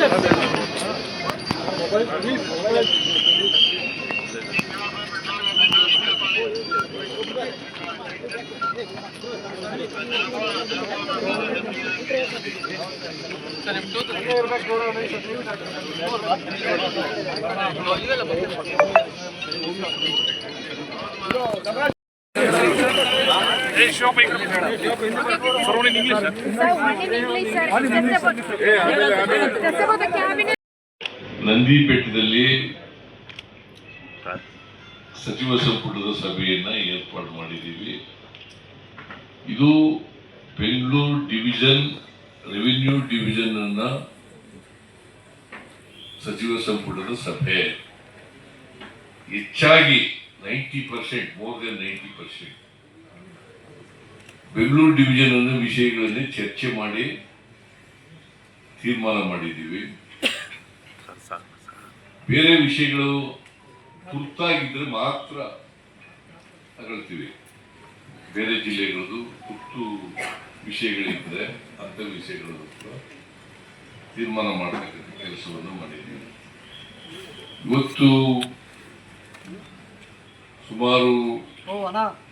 No, no, no, no, no, no, ಬೆಟ್ಟದಲ್ಲಿ ಸಚಿವ ಸಂಪುಟದ ಸಭೆಯನ್ನ ಏರ್ಪಾಡು ಮಾಡಿದ್ದೀವಿ. ಇದು ಬೆಂಗಳೂರು ಡಿವಿಷನ್ ರೆವಿನ್ಯೂ ಡಿವಿಷನ್ ಅನ್ನ ಸಚಿವ ಸಂಪುಟದ ಸಭೆ. ಹೆಚ್ಚಾಗಿ ninety percent, more than ninety percent. Bengaluru division ಅನ್ನು ವಿಷಯಗಳನ್ನೇ ಚರ್ಚೆ ಮಾಡಿ ತೀರ್ಮಾನ ಮಾಡಿದ್ದೀವಿ. ಬೇರೆ ವಿಷಯಗಳು ತುರ್ತಾಗಿದ್ದರೆ ಮಾತ್ರ ತಗೊಳ್ತೀವಿ ಬೇರೆ ಜಿಲ್ಲೆಗಳದ್ದು ತುರ್ತು ವಿಷಯಗಳಿದ್ದರೆ ಅಂಥ ವಿಷಯಗಳು ತೀರ್ಮಾನ ಮಾಡತಕ್ಕಂಥ ಕೆಲಸವನ್ನು ಮಾಡಿದ್ದೀವಿ. ಇವತ್ತು ಸುಮಾರು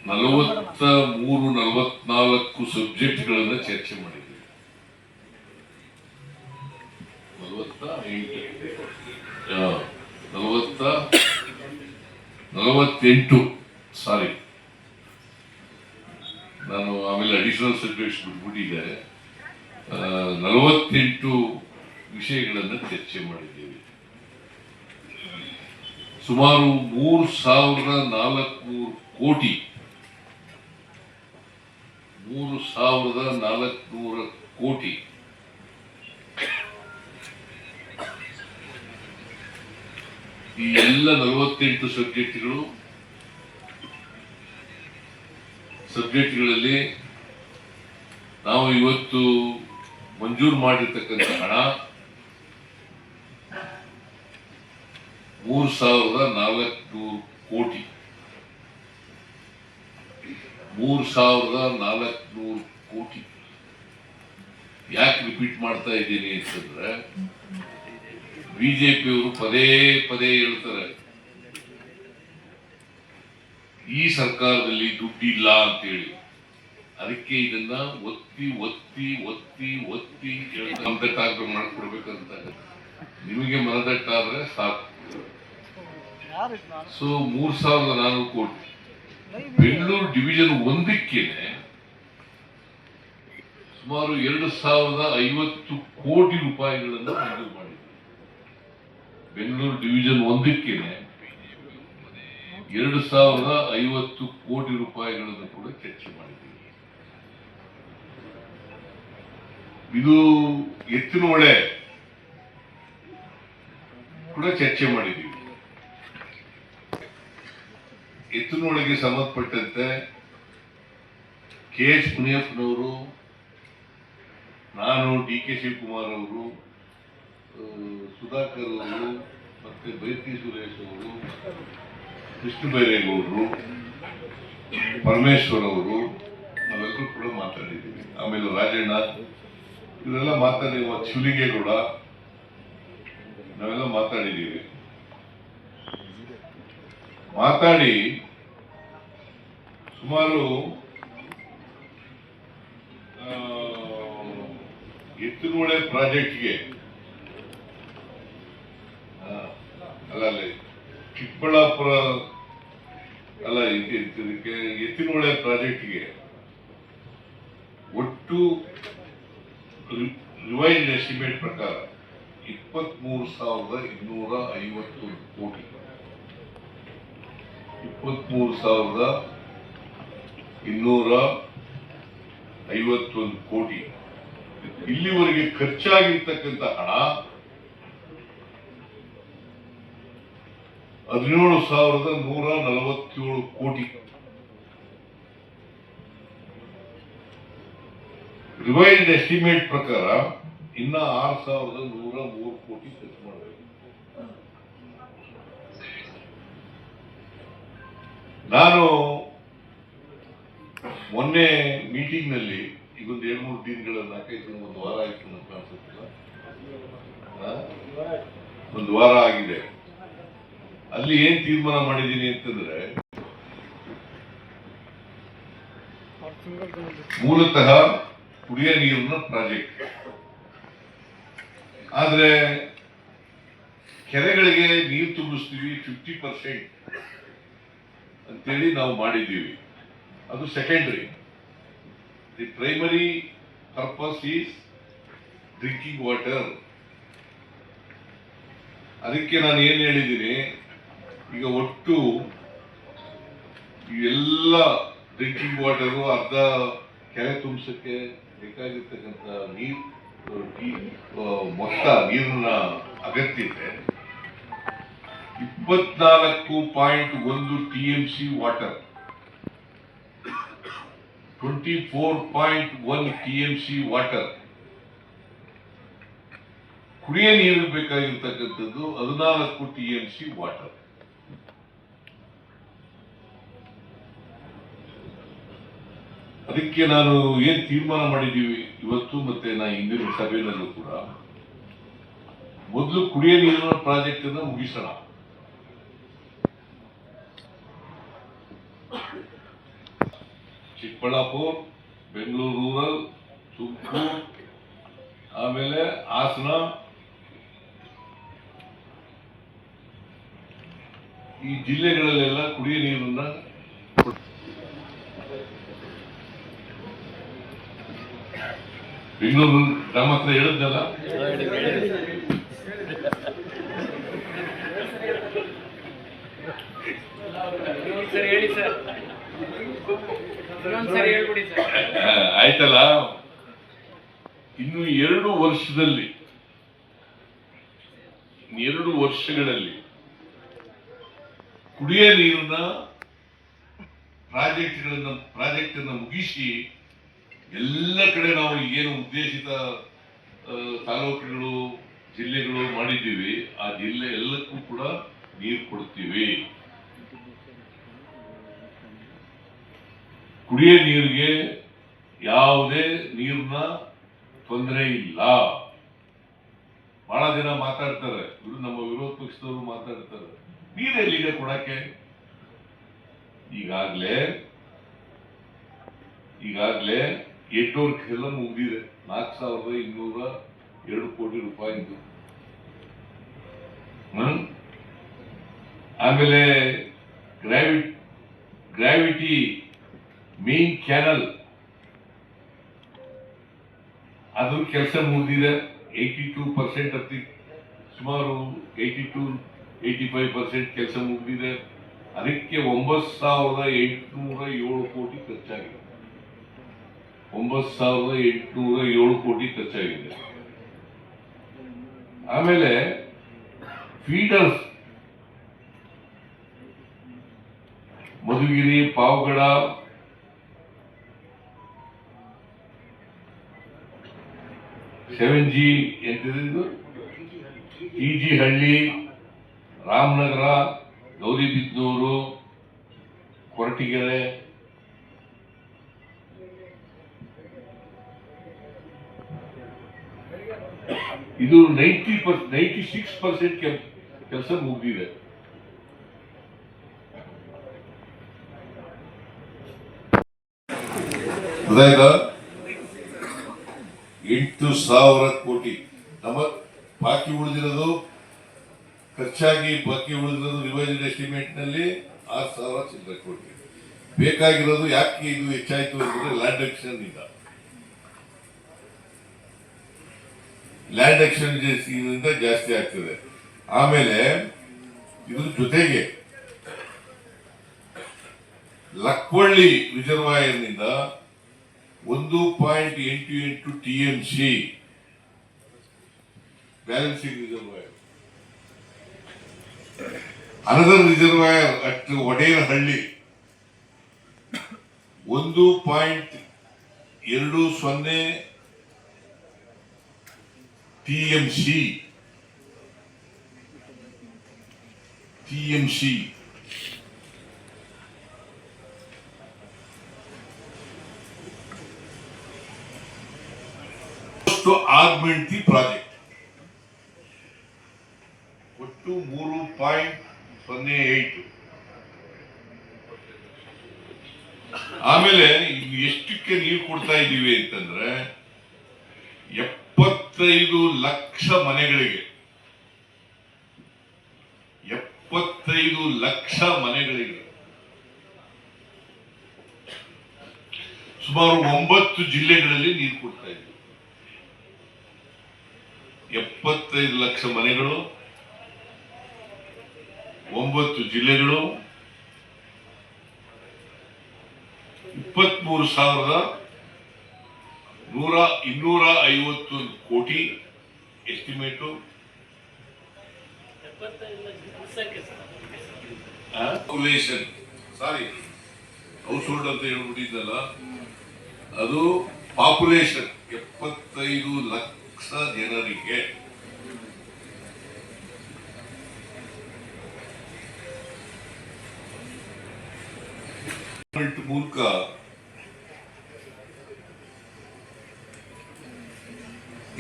ನಲವತ್ತ ಮೂರು ನಲವತ್ನಾಲ್ಕು ಸಬ್ಜೆಕ್ಟ್ಗಳನ್ನ ಚರ್ಚೆ ಮಾಡಿದ್ವಿ ನಲವತ್ತ ನಲವತ್ತ, ನಲವತ್ತೆಂಟು. ಸಾರಿ ನಾನು ಆಮೇಲೆ ಅಡಿಷನಲ್ ಸಬ್ಜೆಕ್ಟ್ಸ್ ಬಿಟ್ಬಿಟ್ಟಿದ್ದಾರೆ. ನಲವತ್ತೆಂಟು ವಿಷಯಗಳನ್ನು ಚರ್ಚೆ ಮಾಡಿದ್ದೀವಿ. ಸುಮಾರು ಮೂರು ಸಾವಿರದ ನಾಲ್ಕುನೂರು ಕೋಟಿ. ಮೂರು ಸಾವಿರದ ನಾಲ್ಕುನೂರ ಕೋಟಿ. ಈ ಎಲ್ಲ ನಲವತ್ತೆಂಟು ಸಬ್ಜೆಕ್ಟ್ಗಳು ಸಬ್ಜೆಕ್ಟ್ಗಳಲ್ಲಿ ನಾವು ಇವತ್ತು ಮಂಜೂರು ಮಾಡಿರ್ತಕ್ಕಂಥ ಹಣ ಮೂರು ಸಾವಿರದ ನಾಲ್ಕುನೂರು ಕೋಟಿ. ಮೂರು ಸಾವಿರದ ನಾಲ್ಕುನೂರು ಕೋಟಿ. ಯಾಕೆ ರಿಪೀಟ್ ಮಾಡ್ತಾ ಇದ್ದೀನಿ ಅಂತಂದ್ರೆ, ಬಿಜೆಪಿಯವರು ಪದೇ ಪದೇ ಹೇಳ್ತಾರೆ, ಈ ಸರ್ಕಾರದಲ್ಲಿ ದುಡ್ಡಿಲ್ಲ ಅಂತೇಳಿ. ಅದಕ್ಕೆ ಇದನ್ನ ಒತ್ತಿ ಒತ್ತಿ ಒತ್ತಿ ಒತ್ತಿ ಮನದಟ್ಟಾಗ ಮಾಡಿಕೊಡ್ಬೇಕಂತ. ನಿಮಗೆ ಮನದಟ್ಟಾದ್ರೆ ಸಾಕು. ಸೊ ಮೂರ್ ಸಾವಿರದ ನಾನೂರು ಕೋಟಿ. ಬೆಂಗಳೂರು ಡಿವಿಷನ್ ಒಂದಕ್ಕೆ ಸುಮಾರು ಎರಡು ಸಾವಿರದ ಐವತ್ತು ಕೋಟಿ ರೂಪಾಯಿಗಳನ್ನು ಮಂಜೂರು ಮಾಡಿದೆ ಬೆಂಗಳೂರು ಡಿವಿಷನ್ ಒಂದಕ್ಕೆ ಎರಡು ಸಾವಿರದ ಐವತ್ತು ಕೋಟಿ ರೂಪಾಯಿಗಳನ್ನು ಕೂಡ ಚರ್ಚೆ ಮಾಡಿದ್ದೀವಿ ಇದು ಎತ್ತಿನ ಹೊಳೆ ಕೂಡ ಚರ್ಚೆ ಮಾಡಿದ್ದೀವಿ ಎತ್ತಿನೊಳಗೆ ಸಂಬಂಧಪಟ್ಟಂತೆ ಕೆ ಎಚ್ ಮುನಿಯಪ್ಪನವರು, ನಾನು ಡಿ ಕೆ ಶಿವಕುಮಾರ್ ಅವರು ಸುಧಾಕರ್ ಅವರು, ಮತ್ತೆ ಬೈತಿ ಸುರೇಶ್ ಅವರು, ಕೃಷ್ಣ ಬೈರೇಗೌಡರು, ಪರಮೇಶ್ವರ್ ಅವರು, ನಾವೆಲ್ಲರೂ ಕೂಡ ಮಾತಾಡಿದ್ದೀವಿ. ಆಮೇಲೆ ರಾಜಣ್ಣ, ಇವರೆಲ್ಲ ಮಾತಾಡಿರುವ ಶಿವಲಿಂಗೇಗೌಡ ನಾವೆಲ್ಲ ಮಾತಾಡಿದ್ದೀವಿ. ಮಾತಾಡಿ. ಸುಮಾರು ಎತ್ತಿನೊಳೆ ಪ್ರಾಜೆಕ್ಟ್ಗೆ ಅಲ್ಲ ಚಿಕ್ಕಬಳ್ಳಾಪುರ, ಅಲ್ಲ, ಇದು- ಇದು- ಇದಕ್ಕೆ ಎತ್ತಿನೊಳೆ ಪ್ರಾಜೆಕ್ಟ್ಗೆ ಒಟ್ಟು ರಿವೈಸ್ಡ್ ಎಸ್ಟಿಮೇಟ್ ಪ್ರಕಾರ ಇಪ್ಪತ್ಮೂರು ಸಾವಿರದ ಇನ್ನೂರ ಐವತ್ತು ಕೋಟಿ. ಇಪ್ಪತ್ಮೂರು ಸಾವಿರದ ಇನ್ನೂರ ಐವತ್ತೊಂದು ಕೋಟಿ. ಇಲ್ಲಿವರೆಗೆ ಖರ್ಚಾಗಿರ್ತಕ್ಕಂಥ ಹಣ ಹದಿನೇಳು ಸಾವಿರದ ನೂರ ನಲವತ್ತೇಳು ಕೋಟಿ. ರಿವೈಸ್ಡ್ ಎಸ್ಟಿಮೇಟ್ ಪ್ರಕಾರ ಇನ್ನ ಆರು ಸಾವಿರದ ನೂರ ಮೂರು ಕೋಟಿ ನಾನು ಮೊನ್ನೆ ಮೀಟಿಂಗ್ನಲ್ಲಿ ಈಗೊಂದು ಎರಡು ಮೂರು ದಿನಗಳ ನಾಲ್ಕೈದು ಒಂದು ವಾರ ಆಯ್ತು ಅಂತ ಕಾಣಿಸುತ್ತಿಲ್ಲ? ಒಂದು ವಾರ ಆಗಿದೆ. ಅಲ್ಲಿ ಏನು ತೀರ್ಮಾನ ಮಾಡಿದ್ದೀನಿ ಅಂತಂದ್ರೆ, ಮೂಲತಃ ಕುಡಿಯ ನೀರಿನ ಪ್ರಾಜೆಕ್ಟ್. ಆದರೆ ಕೆರೆಗಳಿಗೆ ನೀರು ತುಂಬಿಸ್ತೀವಿ ಫಿಫ್ಟಿ ಪರ್ಸೆಂಟ್ ಅಂತೇಳಿ ನಾವು ಮಾಡಿದ್ದೀವಿ. ಅದು secondary the primary purpose is drinking water ಅದಕ್ಕೆ ನಾನು ಏನು ಹೇಳಿದ್ದೀನಿ, ಈಗ ಒಟ್ಟು ಎಲ್ಲ ಡ್ರಿಂಕಿಂಗ್ ವಾಟರು ಅರ್ಧ ಕೆರೆ ತುಂಬಿಸಕ್ಕೆ ಬೇಕಾಗಿರ್ತಕ್ಕಂಥ ನೀರು ಮೊತ್ತ ನೀರಿನ ಅಗತ್ಯತೆ ಇಪ್ಪತ್ನಾಲ್ಕು ಪಾಯಿಂಟ್ ಒಂದು T M C water. Twenty four point one T M C water. ಕುಡಿಯ ನೀರು ಬೇಕಾಗಿರ್ತಕ್ಕಂಥದ್ದು ಹದಿನಾಲ್ಕು ಟಿ ಎಂ ಸಿ ವಾಟರ್. ಅದಕ್ಕೆ ನಾನು ಏನ್ ತೀರ್ಮಾನ ಮಾಡಿದ್ದೀವಿ ಇವತ್ತು ಮತ್ತೆ ನಾ ಹಿಂದಿನ ಸಭೆಯಲ್ಲೂ ಕೂಡ. ಮೊದಲು ಕುಡಿಯ ನೀರಿನ ಪ್ರಾಜೆಕ್ಟ್ ಅನ್ನು ಮುಗಿಸೋಣ. ಚಿಕ್ಕಬಳ್ಳಾಪುರ, ಬೆಂಗಳೂರು ರೂರಲ್ ತುಮಕೂರು ಆಮೇಲೆ ಹಾಸನ. ಈ ಜಿಲ್ಲೆಗಳಲ್ಲೆಲ್ಲ ಕುಡಿಯ ನೀರನ್ನ ಬೆಂಗಳೂರು ನಮ್ಮ ಹತ್ರ ಹೇಳಿದ್ನಲ್ಲ? ಹೇಳಿ ಸರ್. ಆಯ್ತಲ್ಲ? ಇನ್ನು ಎರಡು ವರ್ಷದಲ್ಲಿ, ಎರಡು ವರ್ಷಗಳಲ್ಲಿ ಕುಡಿಯ ನೀರಿನ ಪ್ರಾಜೆಕ್ಟ್ಗಳನ್ನ ಪ್ರಾಜೆಕ್ಟ್ ಅನ್ನ ಮುಗಿಸಿ ಎಲ್ಲ ಕಡೆ ನಾವು ಏನು ಉದ್ದೇಶಿತ ತಾಲೂಕುಗಳು, ಜಿಲ್ಲೆಗಳು ಮಾಡಿದ್ದೀವಿ, ಆ ಜಿಲ್ಲೆ ಎಲ್ಲಕ್ಕೂ ಕೂಡ ನೀರು ಕೊಡ್ತೀವಿ. ಕುಡಿಯ ನೀರಿಗೆ ಯಾವುದೇ ನೀರಿನ ತೊಂದರೆ ಇಲ್ಲ. ಬಹಳ ದಿನ ಮಾತಾಡ್ತಾರೆ. ಇವರು ನಮ್ಮ ವಿರೋಧ ಪಕ್ಷದವರು ಮಾತಾಡ್ತಾರೆ. ನೀರೆಲ್ಲಿದೆ ಕೊಡಕ್ಕೆ? ಈಗಾಗಲೇ ಈಗಾಗಲೇ ಎಂಟೂರು ಎಲ್ಲ ಮುಗಿದಿದೆ. ನಾಲ್ಕು ಸಾವಿರದ ಇನ್ನೂರ ಎರಡು ಕೋಟಿ ರೂಪಾಯಿದು ಹ್ಮ್? ಆಮೇಲೆ ಗ್ರಾವಿಟ್ ಗ್ರಾವಿಟಿ ಮೇನ್ ಕ್ಯಾನಲ್ ಅದು ಕೆಲಸ ಮುಗಿದಿದೆ. ಏಯ್ಟಿ ಟೂ ಪರ್ಸೆಂಟ್ ಅತಿ ಸುಮಾರು eighty two eighty five percent ಕೆಲಸ ಮುಗಿದಿದೆ. ಅದಕ್ಕೆ ಒಂಬತ್ತು ಸಾವಿರದ ಎಂಟುನೂರ ಏಳು ಕೋಟಿ ಖರ್ಚಾಗಿದೆ. ಒಂಬತ್ತು ಸಾವಿರದ ಎಂಟುನೂರ ಏಳು ಕೋಟಿ ಖರ್ಚಾಗಿದೆ. ಆಮೇಲೆ feeders Madhugiri, Pavagada seven G ಎಂತಿದ್ದು T G ಹಳ್ಳಿ, ರಾಮನಗರ ಗೌರಿಬಿದ್ನೂರು ಕೊರಟಿಗೆರೆ. ಇದು ninety per ninety six percent ಕೆಲಸ ಮುಗಿದಿದೆ. ಗೊತ್ತಾಯ್ತಾ ಎಂಟು ಸಾವಿರ ಕೋಟಿ. ನಮ್ಮ ಬಾಕಿ ಉಳಿದಿರೋದು, ಖರ್ಚಾಗಿ ಬಾಕಿ ಉಳಿದಿರೋದು ರಿವೈಸ್ಡ್ ಎಸ್ಟಿಮೇಟ್ನಲ್ಲಿ ಆರು ಸಾವಿರ ಚಿಲ್ಲರೆ ಕೋಟಿ. ಬೇಕಾಗಿರೋದು ಯಾಕೆ ಇದು ಹೆಚ್ಚಾಯಿತು ಅಂದ್ರೆ ಲ್ಯಾಂಡ್ ಆಕ್ಷನ್ ಇಂದ ಲ್ಯಾಂಡ್ ಆಕ್ಷನ್ ಇದರಿಂದ ಜಾಸ್ತಿ ಆಗ್ತದೆ. ಆಮೇಲೆ, ಇದ್ರ ಜೊತೆಗೆ ಲಕ್ಕೊಳ್ಳಿ ರಿಸರ್ವಾಯರ್ನಿಂದ ಒಂದು ಪಾಯಿಂಟ್ ಎಂಟು ಎಂಟು T M C balancing reservoir another reservoir at Odenahalli ಒಂದು ಪಾಯಿಂಟ್ ಎರಡು ಸೊನ್ನೆ T M C T M C to augment the project. ಒಟ್ಟು ಮೂರು ಪಾಯಿಂಟ್ ಸೊನ್ನೆ ಏಟು ಆಮೇಲೆ ಎಷ್ಟಕ್ಕೆ ನೀರು ಕೊಡ್ತಾ ಇದ್ದೀವಿ ಅಂತಂದ್ರೆ ಎಪ್ಪತ್ತೈದು ಲಕ್ಷ ಮನೆಗಳಿಗೆ. ಎಪ್ಪತ್ತೈದು ಲಕ್ಷ ಮನೆಗಳಿಗೆ. ಸುಮಾರು ಒಂಬತ್ತು ಜಿಲ್ಲೆಗಳಲ್ಲಿ ನೀರು ಕೊಡ್ತಾ ಇದ್ದೀವಿ. ಎಪ್ಪತ್ತೈದು ಲಕ್ಷ ಮನೆಗಳು ಒಂಬತ್ತು ಜಿಲ್ಲೆಗಳು ಇಪ್ಪತ್ಮೂರು ಸಾವಿರದ ನೂರ ಇನ್ನೂರ ಐವತ್ತೊಂದು ಕೋಟಿ ಎಸ್ಟಿಮೇಟು. ಸಾರಿ ಹೌಸ್ ಹೋಲ್ಡ್ ಅಂತ ಹೇಳ್ಬಿಟ್ಟಿದ್ದಲ್ಲ. ಅದು ಪಾಪ್ಯುಲೇಷನ್ ಎಪ್ಪತ್ತೈದು ಲಕ್ಷ ಜನರಿಗೆ ಗವರ್ಮೆಂಟ್ ಮೂಲಕ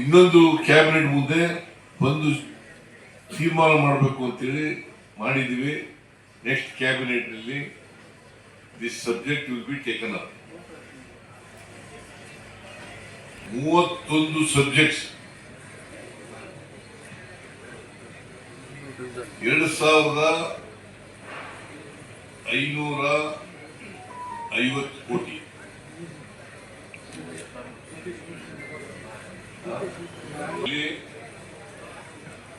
ಇನ್ನೊಂದು ಕ್ಯಾಬಿನೆಟ್ ಮುಂದೆ ಒಂದು ತೀರ್ಮಾನ ಮಾಡಬೇಕು ಅಂತೇಳಿ ಮಾಡಿದ್ದೀವಿ. Next ಕ್ಯಾಬಿನೆಟ್ನಲ್ಲಿ this subject will be taken up ಮೂವತ್ತೊಂದು ಸಬ್ಜೆಕ್ಟ್ಸ್ ಎರಡು ಸಾವಿರದ ಐನೂರ ಐವತ್ತು ಕೋಟಿ.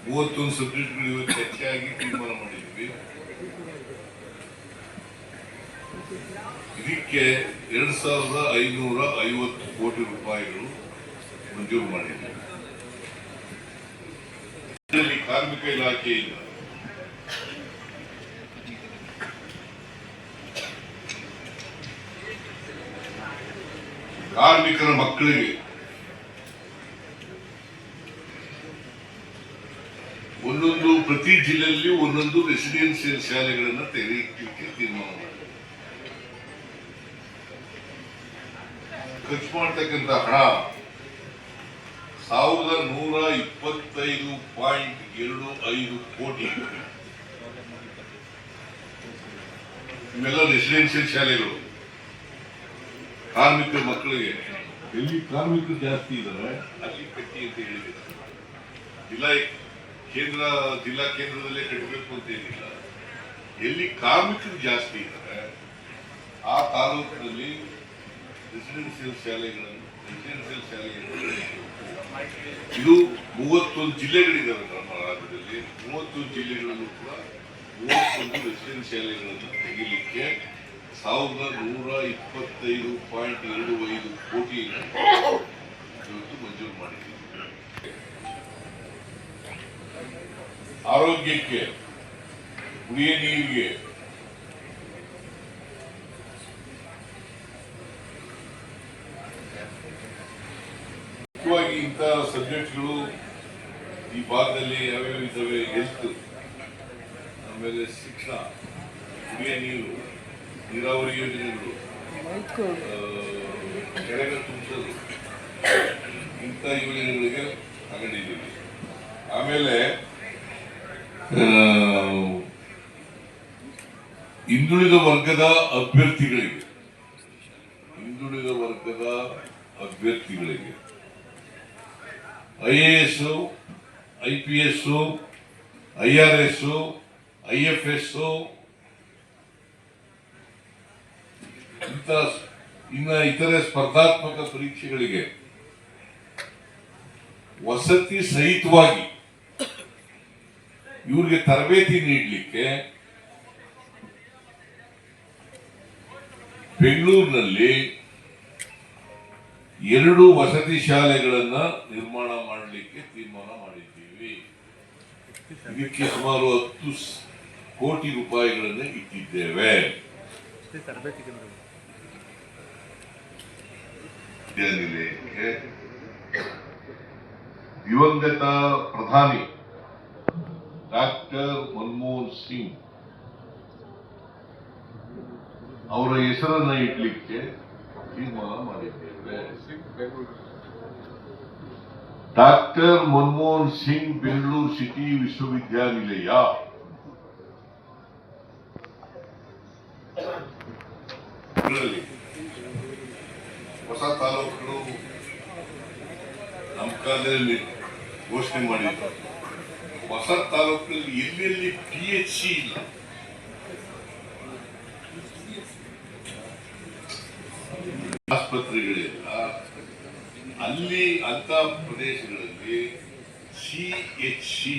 ಮೂವತ್ತೊಂದು ಸಬ್ಜೆಕ್ಟ್ಗಳು ಇವತ್ತು ಹೆಚ್ಚಾಗಿ ತೀರ್ಮಾನ ಮಾಡಿದ್ವಿ. ಇದಕ್ಕೆ ಎರಡು ಸಾವಿರದ ಐನೂರ ಐವತ್ತು ಕೋಟಿ ರೂಪಾಯಿಗಳು ಮಂಜೂರು ಮಾಡಿದ್ವಿ. ಕಾರ್ಮಿಕ ಇಲಾಖೆಯಿಂದ ಕಾರ್ಮಿಕರ ಮಕ್ಕಳಿಗೆ ಒಂದೊಂದು ಪ್ರತಿ ಜಿಲ್ಲೆಯಲ್ಲಿ ಒಂದೊಂದು ರೆಸಿಡೆನ್ಸಿಯಲ್ ಶಾಲೆಗಳನ್ನು ತೆರೆಯಲಿಕ್ಕೆ ತೀರ್ಮಾನ ಮಾಡಿದೆ ಖರ್ಚು ಮಾಡ್ತಕ್ಕಂಥ ಹಣ ಸಾವಿರದ ನೂರ ಇಪ್ಪತ್ತೈದು ಪಾಯಿಂಟ್ ಎರಡು ಐದು ಕೋಟಿ. ಇವೆಲ್ಲ ರೆಸಿಡೆನ್ಸಿಯಲ್ ಶಾಲೆಗಳು. ಕಾರ್ಮಿಕರ ಮಕ್ಕಳಿಗೆ, ಎಲ್ಲಿ ಕಾರ್ಮಿಕರು ಜಾಸ್ತಿ ಇದ್ದಾರೆ ಅಲ್ಲಿ ಕಟ್ಟಿ ಅಂತ ಹೇಳಿದ್ದಾರೆ ಜಿಲ್ಲಾ ಕೇಂದ್ರ, ಜಿಲ್ಲಾ ಕೇಂದ್ರದಲ್ಲೇ ಕಟ್ಟಬೇಕು ಅಂತ ಏನಿಲ್ಲ. ಎಲ್ಲಿ ಕಾರ್ಮಿಕರು ಜಾಸ್ತಿ ಇದ್ದಾರೆ ಆ ತಾಲೂಕಿನಲ್ಲಿ ರೆಸಿಡೆನ್ಸಿಯಲ್ ಶಾಲೆಗಳನ್ನು ರೆಸಿಡೆನ್ಸಿಯಲ್ ಶಾಲೆಗಳನ್ನು ಇದು ಮೂವತ್ತೊಂದು ಜಿಲ್ಲೆಗಳಿದ್ದಾವೆ ನಮ್ಮ ರಾಜ್ಯದಲ್ಲಿ. ಮೂವತ್ತೊಂದು ಜಿಲ್ಲೆಗಳಲ್ಲೂ ಕೂಡ ಮೂವತ್ತೊಂದು ರೆಸಿಡೆನ್ಸ್ ಶಾಲೆಗಳನ್ನು ತೆಗಿಲಿಕ್ಕೆ ಸಾವಿರದ ನೂರ ಇಪ್ಪತ್ತೈದು ಪಾಯಿಂಟ್ ಎರಡು ಐದು ಕೋಟಿ ಇವತ್ತು ಮಂಜೂರು ಮಾಡಿದ್ದೀವಿ. ಆರೋಗ್ಯಕ್ಕೆ, ಕುಡಿಯ ನೀರಿಗೆ, ಮುಖ್ಯವಾಗಿ ಇಂತಹ ಸಬ್ಜೆಕ್ಟ್ಗಳು ಈ ಭಾಗದಲ್ಲಿ ಯಾವ್ಯಾವ ಇದ್ದಾವೆ ಹೆಲ್ತ್ ಆಮೇಲೆ ಶಿಕ್ಷಣ, ಕುಡಿಯ ನೀರು ನೀರಾವರಿ ಯೋಜನೆಗಳು ಆ, ಕೆರೆಗ ತುಂಬಿಸೋದು. ಇಂಥ ಯೋಜನೆಗಳಿಗೆ ತಗೊಂಡಿದ್ದೀವಿ ಆಮೇಲೆ ಹಿಂದುಳಿದ ವರ್ಗದ ಅಭ್ಯರ್ಥಿಗಳಿಗೆ ಹಿಂದುಳಿದ ವರ್ಗದ ಅಭ್ಯರ್ಥಿಗಳಿಗೆ I A S I P S I R S I F S ಇಂಥ ಇನ್ನ ಇತರೆ ಸ್ಪರ್ಧಾತ್ಮಕ ಪರೀಕ್ಷೆಗಳಿಗೆ ವಸತಿ ಸಹಿತವಾಗಿ ಇವರಿಗೆ ತರಬೇತಿ ನೀಡಲಿಕ್ಕೆ ಬೆಂಗಳೂರಿನಲ್ಲಿ ಎರಡು ವಸತಿ ಶಾಲೆಗಳನ್ನ ನಿರ್ಮಾಣ ಮಾಡಲಿಕ್ಕೆ ತೀರ್ಮಾನ ಮಾಡಿದ್ದೀವಿ. ಇದಕ್ಕೆ ಸುಮಾರು ಹತ್ತು ಕೋಟಿ ರೂಪಾಯಿಗಳನ್ನು ಇಟ್ಟಿದ್ದೇವೆ. ವಿದ್ಯಾನಿಲಯಕ್ಕೆ ದಿವಂಗತ ಪ್ರಧಾನಿ ಡಾಕ್ಟರ್ ಮನಮೋಹನ್ ಸಿಂಗ್. ಅವರ ಹೆಸರನ್ನ ಇಡ್ಲಿಕ್ಕೆ ತೀರ್ಮಾನ ಮಾಡಿದ್ದೇವೆ. ಡಾಕ್ಟರ್ ಮನಮೋಹನ್ ಸಿಂಗ್ ಬೆಂಗಳೂರು ಸಿಟಿ ವಿಶ್ವವಿದ್ಯಾನಿಲಯ. ಹೊಸ ತಾಲೂಕುಗಳು ನಮ್ಮ ಕಾಲದಲ್ಲಿ ಘೋಷಣೆ ಮಾಡಿದ್ರು. ಹೊಸ ತಾಲೂಕಿನಲ್ಲಿ ಎಲ್ಲೆಲ್ಲಿ ಪಿ ಎಚ್ ಸಿ ಇಲ್ಲ. ಆಸ್ಪತ್ರೆಗಳಿಲ್ಲ. ಅಲ್ಲಿ ಅಂತ ಪ್ರದೇಶಗಳಲ್ಲಿ C H C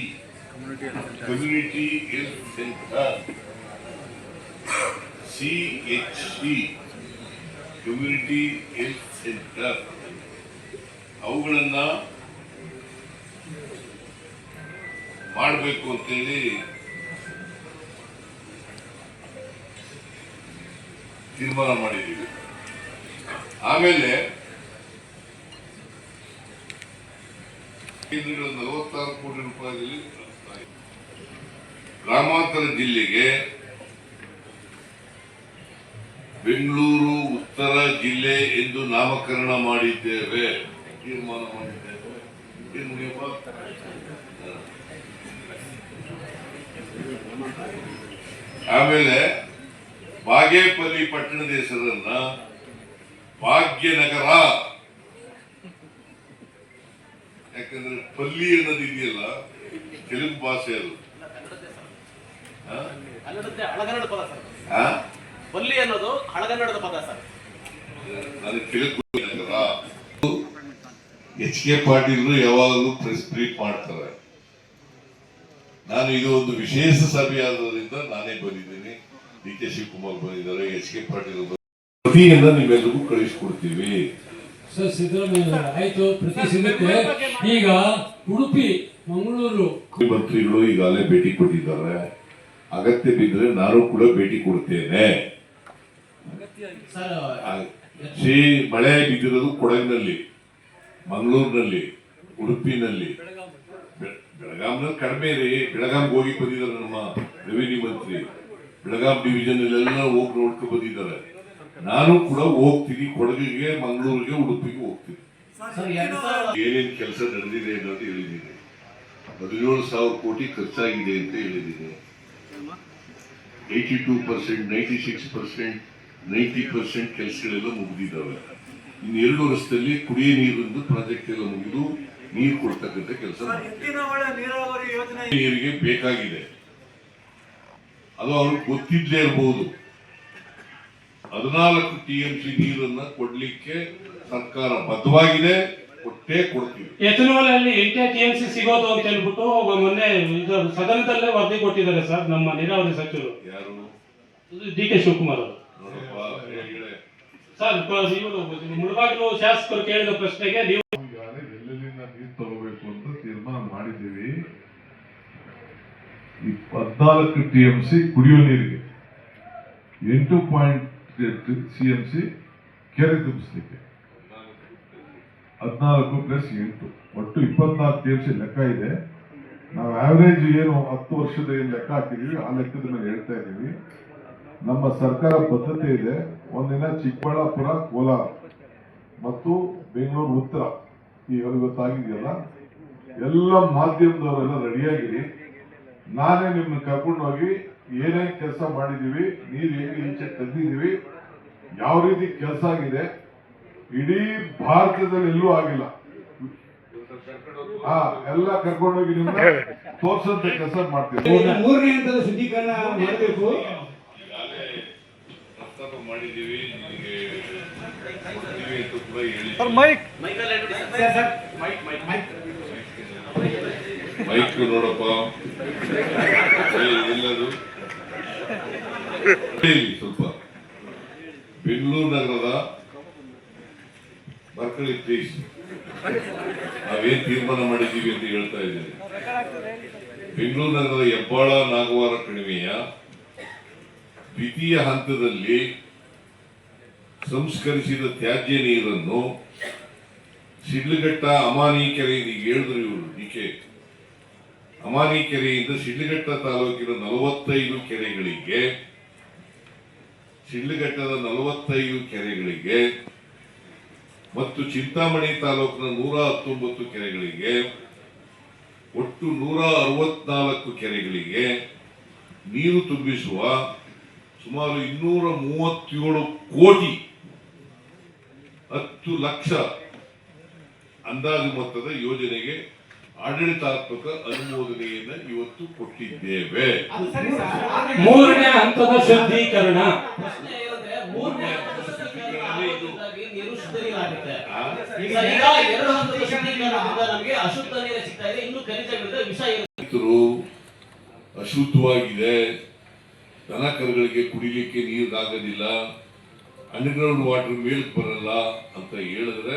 community health centre C H C community health centre ಅವುಗಳನ್ನ ಮಾಡಬೇಕು ಅಂತೇಳಿ ತೀರ್ಮಾನ ಮಾಡಿದ್ದೀವಿ. ಆಮೇಲೆ ನಲವತ್ತಾರು ಕೋಟಿ ರೂಪಾಯಿಯಲ್ಲಿ ಗ್ರಾಮಾಂತರ ಜಿಲ್ಲೆಗೆ ಬೆಂಗಳೂರು ಉತ್ತರ ಜಿಲ್ಲೆ ಎಂದು ನಾಮಕರಣ ಮಾಡಿದ್ದೇವೆ. ತೀರ್ಮಾನ ಮಾಡಿದ್ದೇವೆ? ಆಮೇಲೆ ಬಾಗೇಪಲ್ಲಿ ಪಟ್ಟಣದ ಹೆಸರನ್ನ ಭಾಗ್ಯನಗರ. ಯಾಕಂದ್ರೆ ಪಲ್ಲಿ ಅನ್ನೋದು ಇದೆಯಲ್ಲ ತೆಲುಗು ಭಾಷೆ ಅದು. ಬಲ್ಲಿ ಅನ್ನೋದು ಹಳಗನ್ನಡದ ಪದ ಸರ್. ಎಚ್ ಕೆ ಪಾಟೀಲ್ ಯಾವಾಗಲೂ ಪ್ರೆಸ್ ಬ್ರೀಫ್ ಮಾಡ್ತಾರೆ. ನಾನು ಇದು ಒಂದು ವಿಶೇಷ ಸಭೆ ಆದ್ರಿಂದ ನಾನೇ ಬಂದಿದ್ದೀನಿ. ಡಿ ಕೆ ಶಿವಕುಮಾರ್ ಬಂದಿದ್ದಾರೆ ಎಚ್ ಕೆ ಪಾಟೀಲ್ ಪ್ರತಿಯಿಂದ ನಿಮ್ಮೆಲ್ಲರಿಗೂ ನೀವೆಲ್ಲರಿಗೂ ಕಳಿಸ್ಕೊಡ್ತೀವಿ. ಸರ್ ಸಿದ್ದರಾಮಯ್ಯ ಆಯ್ತು ಪ್ರತಿ ಸಿಗುತ್ತೆ ಈಗ ಉಡುಪಿ ಮಂಗಳೂರು. ಮುಖ್ಯಮಂತ್ರಿಗಳು ಈಗಾಗಲೇ ಭೇಟಿ ಕೊಟ್ಟಿದ್ದಾರೆ. ಅಗತ್ಯ ಬಿದ್ದರೆ ನಾನು ಕೂಡ ಭೇಟಿ ಕೊಡ್ತೇನೆ. ಶ್ರೀ ಮಳೆ ಬಿದ್ದಿರೋದು ಕೊಡಗಿನಲ್ಲಿ, ಮಂಗಳೂರಿನಲ್ಲಿ, ಉಡುಪಿನಲ್ಲಿ. ಬೆಳಗಾಂನಲ್ಲಿ ಕಡಿಮೆ ರೀ ಬೆಳಗಾಂಗೆ ಹೋಗಿ ಬಂದಿದ್ದಾರೆ ನಮ್ಮ ರೆವಿನ್ಯೂ ಮಂತ್ರಿ. ಬೆಳಗಾಂ ಡಿವಿಷನ್ ಹೋಗಿ ನೋಡ್ಕೊ ಬಂದಿದ್ದಾರೆ. ನಾನು ಕೂಡ ಹೋಗ್ತೀನಿ. ಕೊಡಗಿಗೆ, ಮಂಗಳೂರಿಗೆ, ಉಡುಪಿಗೆ ಹೋಗ್ತೀನಿ. ಏನೇನು ಕೆಲಸ ನಡೆದಿದೆ ಅನ್ನೋದು ಹೇಳಿದ್ದೀನಿ. ಹದಿನೇಳು ಸಾವಿರ ಕೋಟಿ ಖರ್ಚಾಗಿದೆ ಅಂತ ಹೇಳಿದ್ದೀನಿ. Eighty two percent, ninety six percent ninety percent ಕೆಲಸಗಳೆಲ್ಲ ಮುಗಿದಿದ್ದಾವೆ. ಇನ್ನು ಎರಡು ವರ್ಷದಲ್ಲಿ ಕುಡಿಯ ನೀರಿಂದು ಪ್ರಾಜೆಕ್ಟ್ ಎಲ್ಲ ಮುಗಿದು ನೀರು ಕೊಡ್ತಕ್ಕಂಥ ಕೆಲಸ ನೀರಿಗೆ ಬೇಕಾಗಿದೆ. ಅದು ಅವ್ರಿಗೆ ಗೊತ್ತಿದ್ದೇ ಇರಬಹುದು ಹದಿನಾಲ್ಕು ಟಿ ಎಂ ಸಿ ನೀರನ್ನ ಕೊಡ್ಲಿಕ್ಕೆ ಸರ್ಕಾರ ಬದ್ಧವಾಗಿದೆ ಕೊಟ್ಟೇ ಕೊಡ್ತೀವಿ. ಎಥನಾಲ್ ಟಿ ಎಂಟೇ ಸಿ ಸಿಗೋದು ಅಂತ ಹೇಳ್ಬಿಟ್ಟು ಮೊನ್ನೆ ಇದು ಸದನದಲ್ಲೇ ವರದಿ ಕೊಟ್ಟಿದ್ದಾರೆ ಸರ್ ನಮ್ಮ ನೀರಾವರಿ ಸಚಿವರು. ಯಾರು? ಡಿ ಕೆ ಶಿವಕುಮಾರ್ ಅವರು. ಸರ್ ಮುಳಬಾಗಿಲು ಶಾಸಕರು ಕೇಳಿದ ಪ್ರಶ್ನೆಗೆ ನೀವು ಎಲ್ಲೆಲ್ಲಿಂದ ನೀರು ತಗೋಬೇಕು ಅಂತ ತೀರ್ಮಾನ ಮಾಡಿದ್ದೀವಿ. ಹದಿನಾಲ್ಕು ಟಿ ಎಂ ಸಿ ಕುಡಿಯೋ ನೀರಿಗೆ, ಎಂಟು ಪಾಯಿಂಟ್ ಸಿ ಎಂ ಸಿ ಕೆರೆ ತುಂಬಿಸ್ಲಿಕ್ಕೆ, ಹದಿನಾಲ್ಕು ಪ್ಲಸ್ ಎಂಟು. ಒಟ್ಟು ಇಪ್ಪತ್ನಾಲ್ಕು ಟಿ ಎಂ ಸಿ ಲೆಕ್ಕ ಇದೆ. ನಾವು ಆವರೇಜ್ ಏನು ಹತ್ತು ವರ್ಷದ ಏನು ಲೆಕ್ಕ ಹಾಕಿದೀವಿ, ಆ ಲೆಕ್ಕದ ಮೇಲೆ ಹೇಳ್ತಾ ಇದ್ದೀವಿ. ನಮ್ಮ ಸರ್ಕಾರ ಬದ್ಧತೆ ಇದೆ. ಒಂದಿನ ಚಿಕ್ಕಬಳ್ಳಾಪುರ, ಕೋಲಾರ ಮತ್ತು ಬೆಂಗಳೂರು ಉತ್ತರ. ಈಗ ಇವತ್ತಾಗಿದೆಯಲ್ಲ ಎಲ್ಲ ಮಾಧ್ಯಮದವರೆಲ್ಲ ರೆಡಿಯಾಗಿರಿ. ನಾನೇ ನಿಮ್ಮನ್ನ ಕರ್ಕೊಂಡು ಹೋಗಿ ಏನೇನು ಕೆಲಸ ಮಾಡಿದ್ದೀವಿ ನೀರು ಏನು ಈಚೆ ತಂದಿದ್ದೀವಿ ಯಾವ ರೀತಿ ಕೆಲಸ ಆಗಿದೆ, ಇಡೀ ಭಾರತದಲ್ಲಿ ಎಲ್ಲೂ ಆಗಿಲ್ಲ. ಹಾ, ಎಲ್ಲ ಕರ್ಕೊಂಡೋಗಿ ನಿಮ್ಮ ತೋರ್ಸಂತ ಕೆಲಸ ಮಾಡ್ತೀವಿ. ಮೂರನೇ ಹಂತದ ಶುದ್ಧೀಕರಣ ಮಾಡಬೇಕು. ಮಾಡಿದ್ದೀವಿ ನಿಮಗೆ ಕೊಡ್ತೀವಿ ಅಂತ ಕೂಡ ಹೇಳಿ ಮೈಕಲ್ ಹೇಳ್ಬಿಡಿ sir. Mike mike mike. Mike ನೋಡಪ್ಪ. ಎಲ್ಲದು? ಸ್ವಲ್ಪ. ಬೆಂಗಳೂರು ನಗರದ ಬರ್ಕಳಿ ಪ್ಲೀಸ್ ನಾವೇನ್ ತೀರ್ಮಾನ ಮಾಡಿದ್ದೀವಿ ಅಂತ ಹೇಳ್ತಾ ಇದ್ದೇನೆ. ಬೆಂಗಳೂರು ನಗರದ ಹೆಬ್ಬಾಳ ನಾಗವಾರ ಕಣಿವೆಯ ದ್ವಿತೀಯ ಹಂತದಲ್ಲಿ ಸಂಸ್ಕರಿಸಿದ ತ್ಯಾಜ್ಯ ನೀರನ್ನು ಶಿಡ್ಲಘಟ್ಟ ಅಮಾನಿ ಕೆರೆ ಈಗ ಹೇಳಿದ್ರು ಇವರು ಡಿಕೆ ಅಮಾನಿ ಕೆರೆಯಿಂದ ಸಿಡ್ಲಘಟ್ಟ ತಾಲೂಕಿನ ನಲವತ್ತೈದು ಕೆರೆಗಳಿಗೆ ಸಿಡ್ಲಘಟ್ಟದ ನಲವತ್ತೈದು ಕೆರೆಗಳಿಗೆ ಮತ್ತು ಚಿಂತಾಮಣಿ ತಾಲೂಕಿನ ನೂರ ಹತ್ತೊಂಬತ್ತು ಕೆರೆಗಳಿಗೆ, ಒಟ್ಟು ನೂರ ಅರವತ್ನಾಲ್ಕು ಕೆರೆಗಳಿಗೆ ನೀರು ತುಂಬಿಸುವ ಸುಮಾರು ಇನ್ನೂರ ಮೂವತ್ತೇಳು ಕೋಟಿ ಹತ್ತು ಲಕ್ಷ ಅಂದಾಜು ಮೊತ್ತದ ಯೋಜನೆಗೆ ಆಡಳಿತಾತ್ಮಕ ಅನುಮೋದನೆಯನ್ನು ಇವತ್ತು ಕೊಟ್ಟಿದ್ದೇವೆ. ಮೂರನೇ ಹಂತದ ಶುದ್ಧೀಕರಣ. ಅಶುದ್ಧವಾಗಿದೆ ದನಕರುಗಳಿಗೆ ಶುದ್ಧೀಕರಣದಿಂದಾಗಿ ನೀರು ಆಗೋದಿಲ್ಲ ಅಶುದ್ಧವಾಗಿದೆ. ದನ ಕರುಗಳಿಗೆ ಕುಡಿಲಿಕ್ಕೆ ನೀರಾಗೋದಿಲ್ಲ ಅಂಡರ್ಗ್ರೌಂಡ್ ವಾಟರ್ ಮೇಲ್ ಬರಲ್ಲ ಅಂತ ಹೇಳಿದ್ರೆ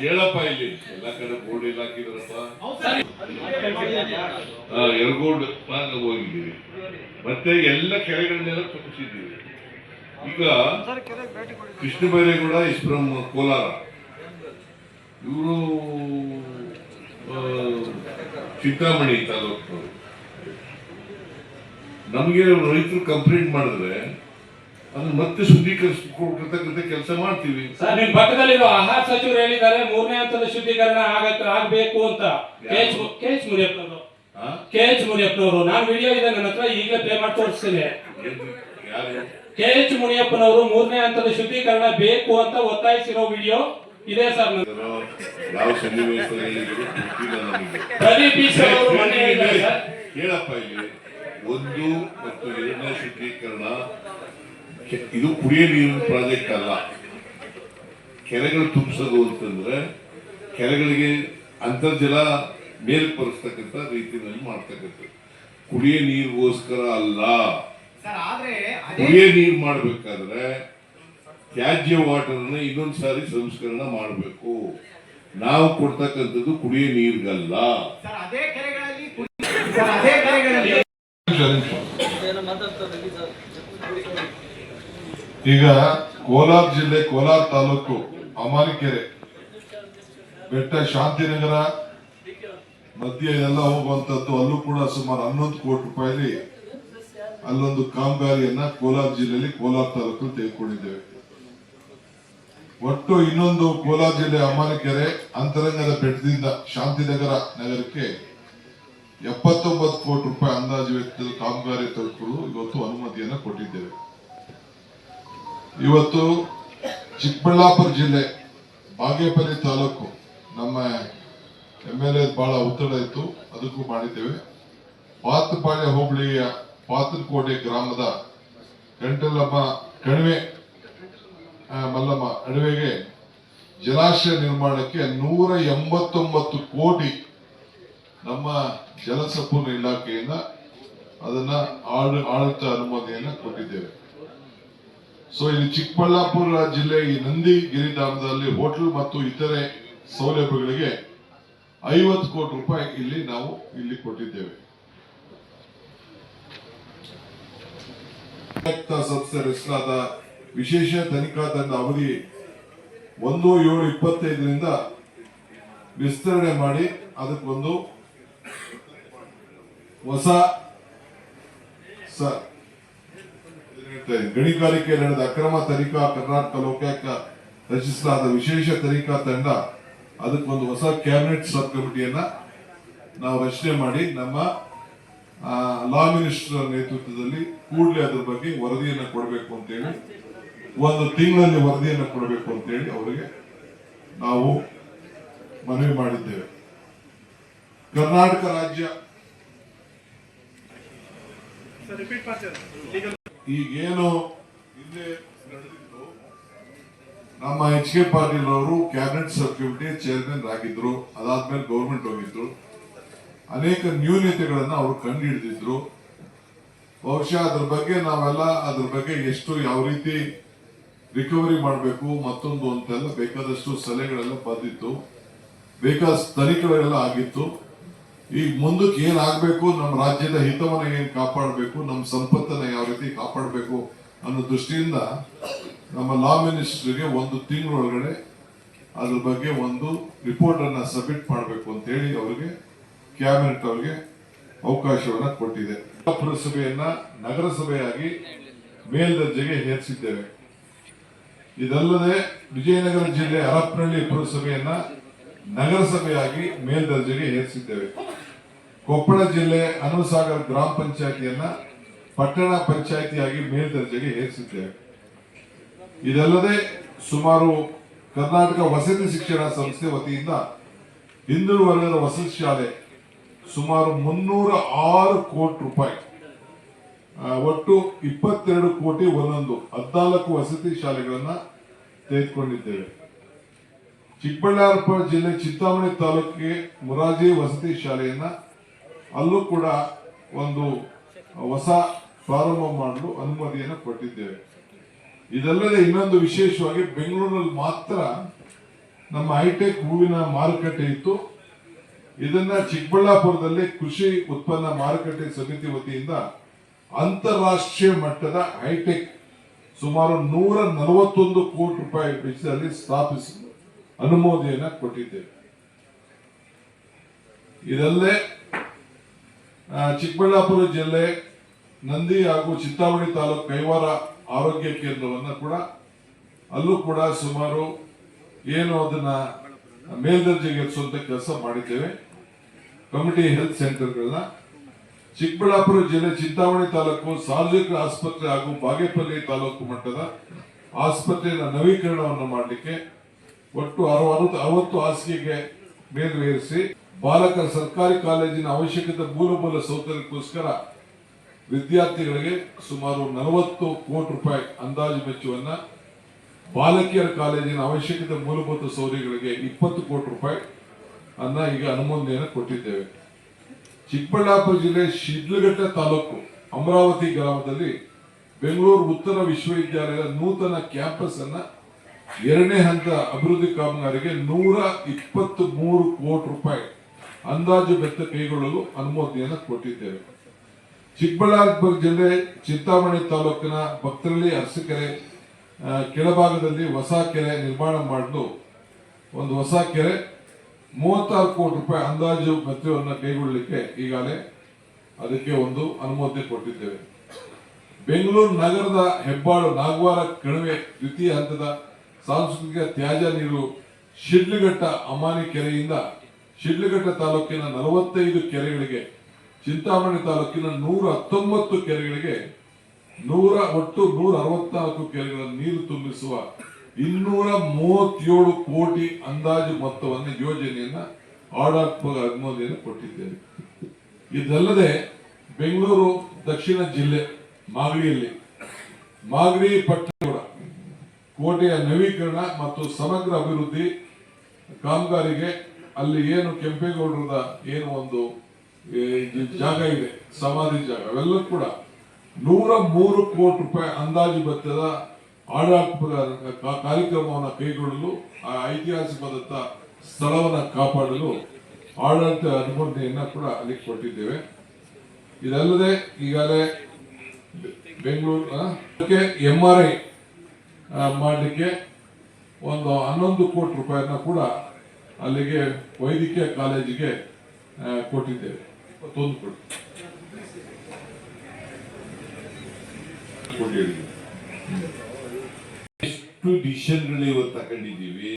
ಕೇಳಪ್ಪ ಇಲ್ಲಿ. ಎಲ್ಲ ಕಡೆ ಬೋರ್ಡ್ ಎಲ್ಲ ಹಾಕಿದಾರಪ್ಪ. ಎರಗೋಡ್ ಹೋಗಿದ್ದೀವಿ. ಮತ್ತೆ ಎಲ್ಲ ಕೆರೆಗಳನ್ನೆಲ್ಲ ತುಂಬಿಸಿದ್ದೀವಿ ಈಗ ಕೃಷ್ಣ ಬೈರೇಗೌಡ ಇಸ್ ಫ್ರಮ್ ಕೋಲಾರ. ಇವರು ಚಿಂತಾಮಣಿ ತಾಲೂಕು. ನಮಗೆ ರೈತರು ಕಂಪ್ಲೇಂಟ್ ಮಾಡಿದ್ರೆ ಅದನ್ನ ಮತ್ತೆ ಶುದ್ಧೀಕರಿಸ್ಕೊಡ್ತಕ್ಕಂಥ ಕೆಲಸ ಮಾಡ್ತೀವಿ. ಸರ್ ನಿಮ್ ಪಕ್ಕದಲ್ಲಿರೋ ಆಹಾರ ಸಚಿವರು ಹೇಳಿದ್ದಾರೆ ಮೂರನೇ ಹಂತದ ಶುದ್ಧೀಕರಣ ಆಗಕ್ಕೆ ಆಗ್ಬೇಕು ಅಂತ. ಕೆ ಎಚ್ ಕೆ ಎಚ್ ಮುನಿಯಪ್ಪನವರು ನಾನು ವಿಡಿಯೋ ಇದೆ ನನ್ನ ಹತ್ರ ಈಗಲೇ ಪ್ಲೇ ಮಾಡಿ ತೋರಿಸ್ತೀನಿ. ಏನು? ಯಾರು? ಕೆ ಎಚ್ ಮುನಿಯಪ್ಪನವರು ಮೂರನೇ ಹಂತದ ಶುದ್ಧೀಕರಣ ಬೇಕು ಅಂತ ಒತ್ತಾಯಿಸಿರೋ ವಿಡಿಯೋ ಇದೆ ಸರ್ ಯಾವ ಸನ್ನಿವೇಶದಲ್ಲಿ ಪ್ರದೀಪ್ ಈಶ್ವರ್ ಅವರು ಹೇಳಿದ್ದಾರೆ ಹೇಳಪ್ಪ ಇಲ್ಲಿ. ಒಂದು ಮತ್ತು ಎರಡನೇ ಶುದ್ಧೀಕರಣ ಇದು ಕುಡಿಯೋ ನೀರಿನ ಪ್ರಾಜೆಕ್ಟ್ ಅಲ್ಲ. ಕೆರೆಗಳು ತುಂಬಿಸೋದು ಅಂತಂದ್ರೆ ಕೆರೆಗಳಿಗೆ ಅಂತರ್ಜಲ ಮೇಲ್ಪರಿಸ್ತಕ್ಕಂಥ ರೀತಿಯಲ್ಲಿ ಮಾಡ್ತಕ್ಕಂಥದ್ದು. ಕುಡಿಯ ನೀರಿಗೋಸ್ಕರ ಅಲ್ಲ. ಕುಡಿಯೋ ನೀರು ಮಾಡಬೇಕಾದ್ರೆ ತ್ಯಾಜ್ಯ ವಾಟರ್ನ ಇನ್ನೊಂದು ಸಾರಿ ಸಂಸ್ಕರಣ ಮಾಡಬೇಕು. ನಾವು ಕೊಡ್ತಕ್ಕಂಥದ್ದು ಕುಡಿಯ ನೀರಿಗಲ್ಲ. ಈಗ ಕೋಲಾರ ಜಿಲ್ಲೆ, ಕೋಲಾರ ತಾಲೂಕು ಅಮಾನಿಕೆರೆ, ಬೆಟ್ಟ, ಶಾಂತಿನಗರ, ಮಧ್ಯೆ ಎಲ್ಲ ಹೋಗುವಂತದ್ದು ಅಲ್ಲೂ ಕೂಡ ಸುಮಾರು ಹನ್ನೊಂದು ಕೋಟಿ ರೂಪಾಯಿ ಅಲ್ಲೊಂದು ಕಾಮಗಾರಿಯನ್ನ ಕೋಲಾರ ಜಿಲ್ಲೆಯಲ್ಲಿ ಕೋಲಾರ ತಾಲೂಕು ತೆಗೆದುಕೊಂಡಿದ್ದೇವೆ ಒಟ್ಟು ಇನ್ನೊಂದು ಕೋಲಾರ ಜಿಲ್ಲೆ ಅಮಾನಿಕೆರೆ, ಅಂತರಂಗದ ಬೆಟ್ಟದಿಂದ ಶಾಂತಿನಗರ ನಗರಕ್ಕೆ ಎಪ್ಪತ್ತೊಂಬತ್ತು ಕೋಟಿ ರೂಪಾಯಿ ಅಂದಾಜು ವೆಚ್ಚದ ಕಾಮಗಾರಿ ತಲುಪಲು ಇವತ್ತು ಅನುಮತಿಯನ್ನು ಕೊಟ್ಟಿದ್ದೇವೆ. ಇವತ್ತು ಚಿಕ್ಕಬಳ್ಳಾಪುರ ಜಿಲ್ಲೆ ಬಾಗೇಪಲ್ಲಿ ತಾಲೂಕು ನಮ್ಮ ಎಂ ಎಲ್ ಎ ಬಹಳ ಒತ್ತಡ ಇತ್ತು, ಅದಕ್ಕೂ ಮಾಡಿದ್ದೇವೆ. ಪಾತಪಾಳ್ಯ ಹೋಬಳಿಯ ಪಾತ್ರಕೋಟೆ ಗ್ರಾಮದ ಗಂಟಲಮ್ಮ ಕಣಿವೆ ಮಲ್ಲಮ್ಮ ಅಡವೆಗೆ ಜಲಾಶಯ ನಿರ್ಮಾಣಕ್ಕೆ ನೂರ ಎಂಬತ್ತೊಂಬತ್ತು ಕೋಟಿ ನಮ್ಮ ಜಲಸಂಪನ್ಮೂಲ ಇಲಾಖೆಯಿಂದ ಅದನ್ನ ಆಡ- ಆಡಳಿತ ಅನುಮತಿಯನ್ನ ಕೊಟ್ಟಿದ್ದೇವೆ. ಸೊ ಇಲ್ಲಿ ಚಿಕ್ಕಬಳ್ಳಾಪುರ ಜಿಲ್ಲೆ, ಈ ನಂದಿ ಗಿರಿಧಾಮದಲ್ಲಿ ಹೋಟೆಲ್ ಮತ್ತು ಇತರೆ ಸೌಲಭ್ಯಗಳಿಗೆ ಐವತ್ತು ಕೋಟಿ ರೂಪಾಯಿ ಇಲ್ಲಿ ನಾವು ಇಲ್ಲಿ ಕೊಟ್ಟಿದ್ದೇವೆ. ಸಂಸ್ಥೆ ವಿಶೇಷ ತನಿಖಾ ತಂಡ ಅವಧಿ ಒಂದು ಏಳು ಇಪ್ಪತ್ತೈದರಿಂದ ವಿಸ್ತರಣೆ ಮಾಡಿ ಅದಕ್ಕೊಂದು ಹೊಸ. ಗಣಿಗಾರಿಕೆ ನಡೆದ ಅಕ್ರಮ ತನಿಖಾ ಕರ್ನಾಟಕ ಲೋಕಾಯುಕ್ತ ರಚಿಸಲಾದ ವಿಶೇಷ ತನಿಖಾ ತಂಡ ಅದಕ್ಕೊಂದು ಹೊಸ ಕ್ಯಾಬಿನೆಟ್ ಸಬ್ ಕಮಿಟಿಯನ್ನ ನಾವು ರಚನೆ ಮಾಡಿ ನಮ್ಮ ಲಾ ಮಿನಿಸ್ಟರ್ ನೇತೃತ್ವದಲ್ಲಿ ಕೂಡಲೇ ಅದರ ಬಗ್ಗೆ ವರದಿಯನ್ನು ಕೊಡಬೇಕು ಅಂತೇಳಿ, ಒಂದು ತಿಂಗಳಲ್ಲಿ ವರದಿಯನ್ನು ಕೊಡಬೇಕು ಅಂತೇಳಿ ಅವರಿಗೆ ನಾವು ಮನವಿ ಮಾಡಿದ್ದೇವೆ ಕರ್ನಾಟಕ ರಾಜ್ಯ ಈಗೇನು ನಡೆದಿತ್ತು. ನಮ್ಮ ಎಚ್ ಕೆ ಪಾಟೀಲ್ ಅವರು ಕ್ಯಾಬಿನೆಟ್ ಸಬ್ ಕಮಿಟಿ ಚೇರ್ಮನ್ ಆಗಿದ್ರು. ಅದಾದ್ಮೇಲೆ ಗೌರ್ಮೆಂಟ್ ಹೋಗಿದ್ರು. ಅನೇಕ ನ್ಯೂನತೆಗಳನ್ನ ಅವರು ಕಂಡು ಹಿಡಿದಿದ್ರು ಬಹುಶಃ ಅದ್ರ ಬಗ್ಗೆ ನಾವೆಲ್ಲ, ಅದ್ರ ಬಗ್ಗೆ ಎಷ್ಟು ಯಾವ ರೀತಿ ರಿಕವರಿ ಮಾಡಬೇಕು, ಮತ್ತೊಂದು ಅಂತೆಲ್ಲ ಬೇಕಾದಷ್ಟು ಸಲಹೆಗಳೆಲ್ಲ ಬಂದಿತ್ತು. ಬೇಕಾದ ತನಿಖೆಗಳೆಲ್ಲ ಆಗಿತ್ತು. ಈಗ ಮುಂದಕ್ಕೆ ಏನಾಗಬೇಕು? ನಮ್ಮ ರಾಜ್ಯದ ಹಿತವನ್ನ ಏನ್ ಕಾಪಾಡಬೇಕು? ನಮ್ಮ ಸಂಪತ್ತನ್ನ ಯಾವ ರೀತಿ ಕಾಪಾಡಬೇಕು? ಅನ್ನೋ ದೃಷ್ಟಿಯಿಂದ ನಮ್ಮ ಲಾ ಮಿನಿಸ್ಟರ್ಗೆ ಒಂದು ತಿಂಗಳೊಳಗಡೆ ಅದ್ರ ಬಗ್ಗೆ ಒಂದು ರಿಪೋರ್ಟ್ ಅನ್ನ ಸಬ್ಮಿಟ್ ಮಾಡಬೇಕು ಅಂತ ಹೇಳಿ ಅವರಿಗೆ ಕ್ಯಾಬಿನೆಟ್ ಅವರಿಗೆ ಅವಕಾಶವನ್ನ ಕೊಟ್ಟಿದೆ. ಪುರಸಭೆಯನ್ನ ನಗರಸಭೆಯಾಗಿ ಮೇಲ್ದರ್ಜೆಗೆ ಏರಿಸಿದ್ದೇವೆ. ಇದಲ್ಲದೆ ವಿಜಯನಗರ ಜಿಲ್ಲೆ ಹರಪನಹಳ್ಳಿ ಪುರಸಭೆಯನ್ನ ನಗರಸಭೆಯಾಗಿ ಮೇಲ್ದರ್ಜೆಗೆ ಏರಿಸಿದ್ದೇವೆ. ಕೊಪ್ಪಳ ಜಿಲ್ಲೆ ಅನುಸಾಗರ್ ಗ್ರಾಮ ಪಂಚಾಯತಿಯನ್ನ ಪಟ್ಟಣ ಪಂಚಾಯತಿಯಾಗಿ ಮೇಲ್ದರ್ಜೆಗೆ ಏರಿಸಿದ್ದೇವೆ ಇದಲ್ಲದೆ ಸುಮಾರು ಕರ್ನಾಟಕ ವಸತಿ ಶಿಕ್ಷಣ ಸಂಸ್ಥೆ ವತಿಯಿಂದ ಹಿಂದೂ ವರ್ಗದ ವಸತಿ ಶಾಲೆ ಸುಮಾರು ಮುನ್ನೂರ ಆರು ಕೋಟಿ ರೂಪಾಯಿ ಒಟ್ಟು ಇಪ್ಪತ್ತೆರಡು ಕೋಟಿ ಒಂದೊಂದು ಹದಿನಾಲ್ಕು ವಸತಿ ಶಾಲೆಗಳನ್ನ ತೆಗೆದುಕೊಂಡಿದ್ದೇವೆ. ಚಿಕ್ಕಬಳ್ಳಾಪುರ ಜಿಲ್ಲೆ ಚಿಂತಾಮಣಿ ತಾಲೂಕಿಗೆ ಮುರಾಜಿ ವಸತಿ ಶಾಲೆಯನ್ನ ಅಲ್ಲೂ ಕೂಡ ಒಂದು ಹೊಸ ಪ್ರಾರಂಭ ಮಾಡಲು ಅನುಮತಿಯನ್ನು ಕೊಟ್ಟಿದ್ದೇವೆ. ಇದಲ್ಲದೆ ಇನ್ನೊಂದು ವಿಶೇಷವಾಗಿ ಬೆಂಗಳೂರಿನಲ್ಲಿ ಮಾತ್ರ ನಮ್ಮ ಹೈಟೆಕ್ ಹೂವಿನ ಮಾರುಕಟ್ಟೆ ಇತ್ತು. ಇದನ್ನ ಚಿಕ್ಕಬಳ್ಳಾಪುರದಲ್ಲಿ ಕೃಷಿ ಉತ್ಪನ್ನ ಮಾರುಕಟ್ಟೆ ಸಮಿತಿ ವತಿಯಿಂದ ಅಂತಾರಾಷ್ಟ್ರೀಯ ಮಟ್ಟದ ಹೈಟೆಕ್ ಸುಮಾರು ನೂರ ನಲವತ್ತೊಂದು ಕೋಟಿ ರೂಪಾಯಿ ವೆಚ್ಚದಲ್ಲಿ ಸ್ಥಾಪಿಸಲು ಅನುಮೋದನೆಯನ್ನ ಕೊಟ್ಟಿದ್ದೇವೆ. ಇದಲ್ಲದೆ ಆ, ಚಿಕ್ಕಬಳ್ಳಾಪುರ ಜಿಲ್ಲೆ ನಂದಿ ಹಾಗೂ ಚಿತ್ತಾವಳಿ ತಾಲೂಕು ಕೈವಾರ ಆರೋಗ್ಯ ಕೇಂದ್ರವನ್ನು ಕೂಡ ಅಲ್ಲೂ ಕೂಡ ಸುಮಾರು ಏನು ಅದನ್ನ ಮೇಲ್ದರ್ಜೆಗೆ ಏರಿಸುವಂತ ಕೆಲಸ ಮಾಡಿದ್ದೇವೆ. ಕಮಿಟಿ ಹೆಲ್ತ್ ಸೆಂಟರ್ಗಳನ್ನ ಚಿಕ್ಕಬಳ್ಳಾಪುರ ಜಿಲ್ಲೆ ಚಿಂತಾಮಣಿ ತಾಲೂಕು ಸಾರ್ವಜನಿಕ ಆಸ್ಪತ್ರೆ ಹಾಗೂ ಬಾಗೇಪಲ್ಲಿ ತಾಲೂಕು ಮಟ್ಟದ ಆಸ್ಪತ್ರೆಯ ನವೀಕರಣವನ್ನು ಮಾಡಲಿಕ್ಕೆ ಒಟ್ಟು ಅರವತ್ತು ಅರವತ್ತು ಹಾಸಿಗೆಗೆ ಮೇಲ್ವೇರಿಸಿ ಬಾಲಕರ ಸರ್ಕಾರಿ ಕಾಲೇಜಿನ ಅವಶ್ಯಕತೆ ಮೂಲಭೂತ ಸೌಕರ್ಯಕ್ಕೋಸ್ಕರ ವಿದ್ಯಾರ್ಥಿಗಳಿಗೆ ಸುಮಾರು ನಲವತ್ತು ಕೋಟಿ ರೂಪಾಯಿ ಅಂದಾಜು ವೆಚ್ಚವನ್ನ ಬಾಲಕಿಯರ ಕಾಲೇಜಿನ ಅವಶ್ಯಕತೆ ಮೂಲಭೂತ ಸೌಕರ್ಯಗಳಿಗೆ ಇಪ್ಪತ್ತು ಕೋಟಿ ರೂಪಾಯಿ ಅನ್ನ ಈಗ ಅನುಮೋದನೆಯನ್ನು ಕೊಟ್ಟಿದ್ದೇವೆ. ಚಿಕ್ಕಬಳ್ಳಾಪುರ ಜಿಲ್ಲೆ ಶಿಡ್ಲಘಟ್ಟ ತಾಲೂಕು ಅಮರಾವತಿ ಗ್ರಾಮದಲ್ಲಿ ಬೆಂಗಳೂರು ಉತ್ತರ ವಿಶ್ವವಿದ್ಯಾಲಯದ ನೂತನ ಕ್ಯಾಂಪಸ್ ಅನ್ನ ಎರಡನೇ ಹಂತ ಅಭಿವೃದ್ಧಿ ಕಾಮಗಾರಿಗೆ ನೂರ ಇಪ್ಪತ್ತ್ ಮೂರು ಕೋಟಿ ರೂಪಾಯಿ ಅಂದಾಜು ವೆಚ್ಚ ಕೈಗೊಳ್ಳಲು ಅನುಮೋದನೆಯನ್ನು ಕೊಟ್ಟಿದ್ದೇವೆ. ಚಿಕ್ಕಬಳ್ಳಾಪುರ ಜಿಲ್ಲೆ ಚಿಂತಾಮಣಿ ತಾಲೂಕಿನ ಭಕ್ತರಳ್ಳಿ ಅರಸಕೆರೆ ಕೆಳಭಾಗದಲ್ಲಿ ಹೊಸ ಕೆರೆ ನಿರ್ಮಾಣ ಮಾಡಲು ಒಂದು ಹೊಸ ಕೆರೆ ಮೂವತ್ತಾರು ಕೋಟಿ ರೂಪಾಯಿ ಅಂದಾಜು ವೆಚ್ಚವನ್ನು ಕೈಗೊಳ್ಳಲಿಕ್ಕೆ ಈಗಾಗಲೇ ಅದಕ್ಕೆ ಒಂದು ಅನುಮೋದನೆ ಕೊಟ್ಟಿದ್ದೇವೆ. ಬೆಂಗಳೂರು ನಗರದ ಹೆಬ್ಬಾಳು ನಾಗವಾರ ಕಣಿವೆ ದ್ವಿತೀಯ ಹಂತದ ಸಾಂಸ್ಕೃತಿಕ ತ್ಯಾಜ್ಯ ನೀರು ಶಿಡ್ಲಘಟ್ಟ ಅಮಾನಿ ಕೆರೆಯಿಂದ ಶಿಡ್ಲಘಟ್ಟ ತಾಲೂಕಿನ ನಲವತ್ತೈದು ಕೆರೆಗಳಿಗೆ, ಚಿಂತಾಮಣಿ ತಾಲೂಕಿನ ನೂರ ಹತ್ತೊಂಬತ್ತು ಕೆರೆಗಳಿಗೆ, ನೂರ ಒಟ್ಟು ನೂರ ಅರವತ್ನಾಲ್ಕು ಕೆರೆಗಳ ನೀರು ತುಂಬಿಸುವ ಇನ್ನೂರ ಮೂವತ್ತೇಳು ಕೋಟಿ ಅಂದಾಜು ಮೊತ್ತವನ್ನು ಯೋಜನೆಯನ್ನ ಆಡಾತ್ಮಕ ಅನುಮೋದನೆ ಕೊಟ್ಟಿದ್ದೇವೆ ಇದಲ್ಲದೆ ಬೆಂಗಳೂರು, ದಕ್ಷಿಣ ಜಿಲ್ಲೆ, ಮಾಗಡಿಯಲ್ಲಿ, ಮಾಗಡಿ ಪಟ್ಟಣ ಕೋಟೆಯ ನವೀಕರಣ ಮತ್ತು ಸಮಗ್ರ ಅಭಿವೃದ್ಧಿ ಕಾಮಗಾರಿಗೆ ಅಲ್ಲಿ ಏನು ಕೆಂಪೇಗೌಡರದ ಏನು ಒಂದು ಜಾಗ ಇದೆ, ಸಮಾಧಿ ಜಾಗ ಅವೆಲ್ಲ ಕೂಡ ನೂರ ಮೂರು ಕೋಟಿ ರೂಪಾಯಿ ಅಂದಾಜು ಭತ್ತದ ಆಡಳಿತ ಕಾರ್ಯಕ್ರಮವನ್ನು ಕೈಗೊಳ್ಳಲು, ಆ ಐತಿಹಾಸಿಕದ ಸ್ಥಳವನ್ನು ಕಾಪಾಡಲು ಆಡಳಿತ ಅನುಮೋದನೆಯನ್ನು ಕೂಡ ಅಲ್ಲಿ ಕೊಟ್ಟಿದ್ದೇವೆ. ಇದಲ್ಲದೆ ಈಗಾಗಲೇ ಬೆಂಗಳೂರು ಎಂ ಆರ್ ಐ ಮಾಡಲಿಕ್ಕೆ ಒಂದು ಹನ್ನೊಂದು ಕೋಟಿ ರೂಪಾಯಿಯನ್ನು ಕೂಡ ಅಲ್ಲಿಗೆ ವೈದ್ಯಕೀಯ ಕಾಲೇಜಿಗೆ ಕೊಟ್ಟಿದ್ದೇವೆ. ಇಪ್ಪತ್ತೊಂದು ಕೋಟಿ ಕೊಟ್ಟಿದ್ದೀವಿ. ಎಷ್ಟು ಡಿಸಿಷನ್ಗಳು ಇವತ್ತು ತಗೊಂಡಿದ್ದೀವಿ?